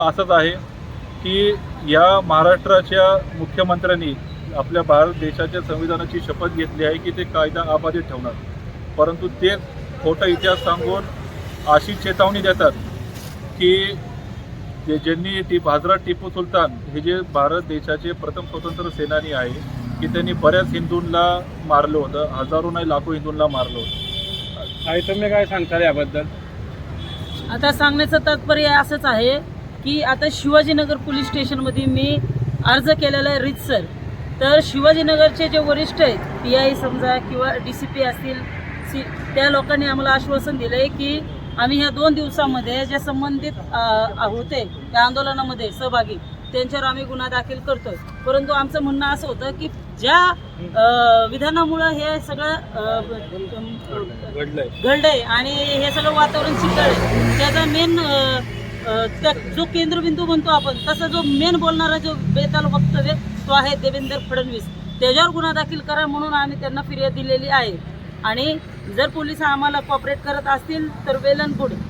असंच आहे की या महाराष्ट्राच्या मुख्यमंत्र्यांनी आपल्या भारत देशाच्या संविधानाची शपथ घेतली आहे की ते कायदा अबाधित ठेवणार. परंतु ते खोटा इतिहास सांगून अशी चेतावणी देतात की जे ज्यांनी टी भाजरात टिपू सुलतान हे जे भारत देशाचे प्रथम स्वतंत्र सेनानी आहे की त्यांनी बऱ्याच हिंदूंना मारलं होतं हजारो नाही लाखो हिंदूंना मारलं होतं. आई तुम्ही काय सांगताल याबद्दल? आता सांगण्याचं तात्पर्य असंच आहे की आता शिवाजीनगर पोलीस स्टेशनमध्ये मी अर्ज केलेला आहे रितसर तर शिवाजीनगरचे जे वरिष्ठ आहेत पी आय समजा किंवा डी सी पी असतील सी त्या लोकांनी आम्हाला आश्वासन दिलं आहे की आम्ही ह्या दोन दिवसामध्ये जे संबंधित होते त्या आंदोलनामध्ये सहभागी त्यांच्यावर आम्ही गुन्हा दाखल करतोय. परंतु आमचं म्हणणं असं होतं की ज्या विधानामुळं हे सगळं घडलंय. आणि हे सगळं वातावरण चिकटलंय त्याचा मेन जो केंद्रबिंदू म्हणतो आपण तसा जो मेन बोलणारा जो बेताल वक्तव्य तो आहे देवेंद्र फडणवीस. त्याच्यावर गुन्हा दाखल करा म्हणून आम्ही त्यांना फिर्याद दिलेली आहे. आणि जर पोलीस आम्हाला कॉपरेट करत असतील तर वेल अँड गुड.